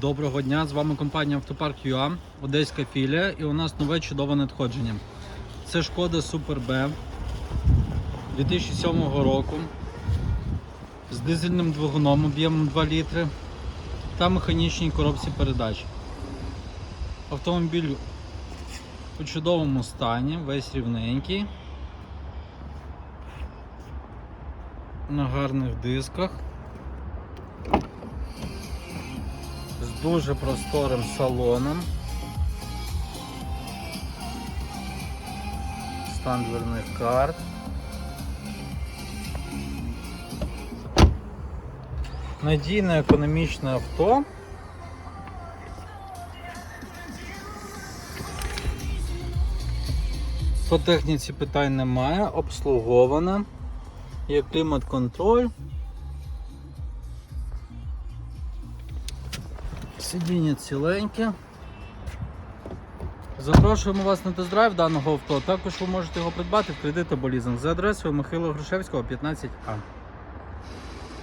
Доброго дня! З вами компанія Автопарк ЮА, Одеська філія, і у нас нове чудове надходження. Це шкода Super B 2007 року з дизельним двигуном об'ємом 2 літри та механічній коробці передач. Автомобіль у чудовому стані, весь рівненький. На гарних дисках. Дуже просторим салоном. Стан дверних карт. Надійне економічне авто. По техніці питань немає, обслуговане, є клімат-контроль. Сидіння ціленьке. Запрошуємо вас на тест-драйв даного авто. Також ви можете його придбати в кредит або лізинг за адресою Михайло Грушевського, 15А.